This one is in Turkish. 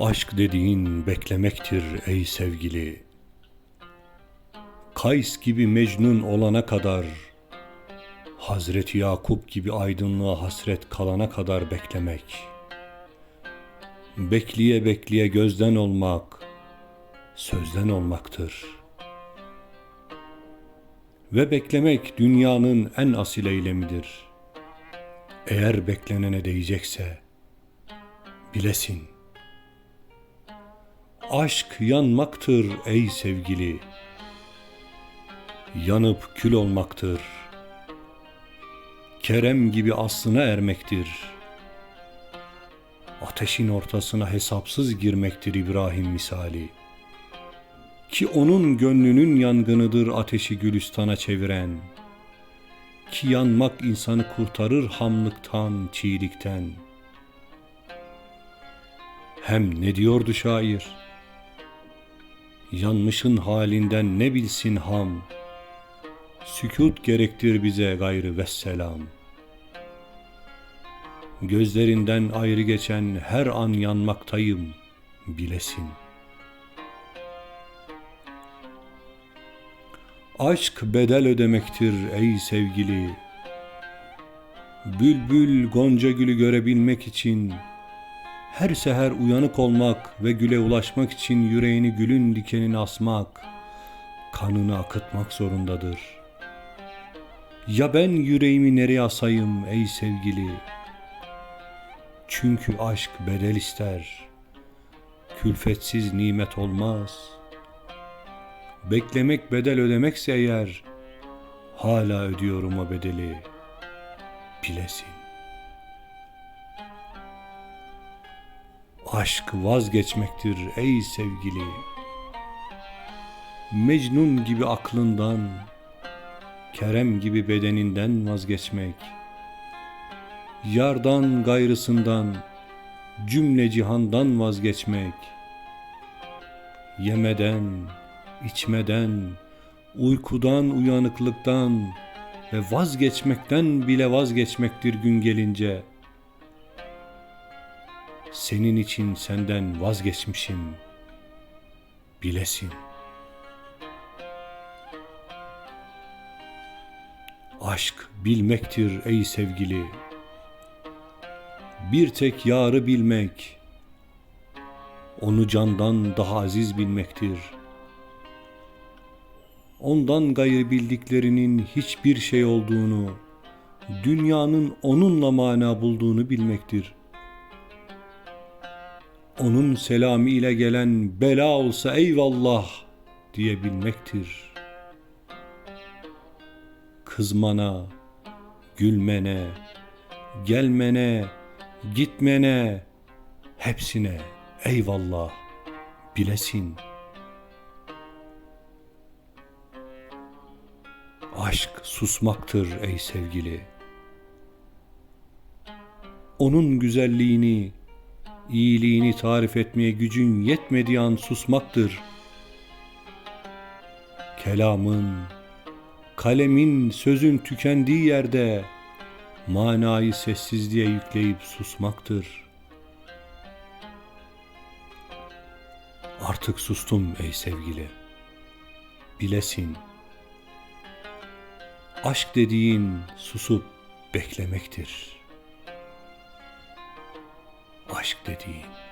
Aşk dediğin beklemektir ey sevgili. Kays gibi Mecnun olana kadar, Hazreti Yakup gibi aydınlığa hasret kalana kadar beklemek. Bekleye bekleye gözden olmak, sözden olmaktır. Ve beklemek dünyanın en asil eylemidir. Eğer beklenene değecekse, bilesin.'' Aşk yanmaktır ey sevgili. Yanıp kül olmaktır. Kerem gibi aslına ermektir. Ateşin ortasına hesapsız girmektir İbrahim misali. Ki onun gönlünün yangınıdır ateşi gülüstana çeviren. Ki yanmak insanı kurtarır hamlıktan, çiğlikten. Hem ne diyordu şair? Yanmışın halinden ne bilsin ham? Sükut gerektir bize gayrı vesselam Gözlerinden ayrı geçen her an yanmaktayım bilesin. Aşk bedel ödemektir ey sevgili. Bülbül gonca gülü görebilmek için her seher uyanık olmak ve güle ulaşmak için yüreğini gülün dikenine asmak, kanını akıtmak zorundadır. Ya ben yüreğimi nereye asayım ey sevgili? Çünkü aşk bedel ister. Külfetsiz nimet olmaz. Beklemek bedel ödemekse eğer, hala ödüyorum o bedeli. Bilesin. Aşk vazgeçmektir ey sevgili. Mecnun gibi aklından, Kerem gibi bedeninden vazgeçmek. Yardan gayrısından, cümle cihandan vazgeçmek. Yemeden, içmeden, uykudan, uyanıklıktan ve vazgeçmekten bile vazgeçmektir gün gelince.'' Senin için senden vazgeçmişim. Bilesin. Aşk bilmektir ey sevgili. Bir tek yarı bilmek, onu candan daha aziz bilmektir. Ondan gayrı bildiklerinin hiçbir şey olduğunu, dünyanın onunla mana bulduğunu bilmektir onun selamı ile gelen bela olsa eyvallah diyebilmektir. Kızmana, gülmene, gelmene, gitmene, hepsine eyvallah bilesin. Aşk susmaktır ey sevgili. Onun güzelliğini, iyiliğini tarif etmeye gücün yetmediği an susmaktır. Kelamın, kalemin, sözün tükendiği yerde manayı sessizliğe yükleyip susmaktır. Artık sustum ey sevgili. Bilesin. Aşk dediğin susup beklemektir.'' Aşk dediğin.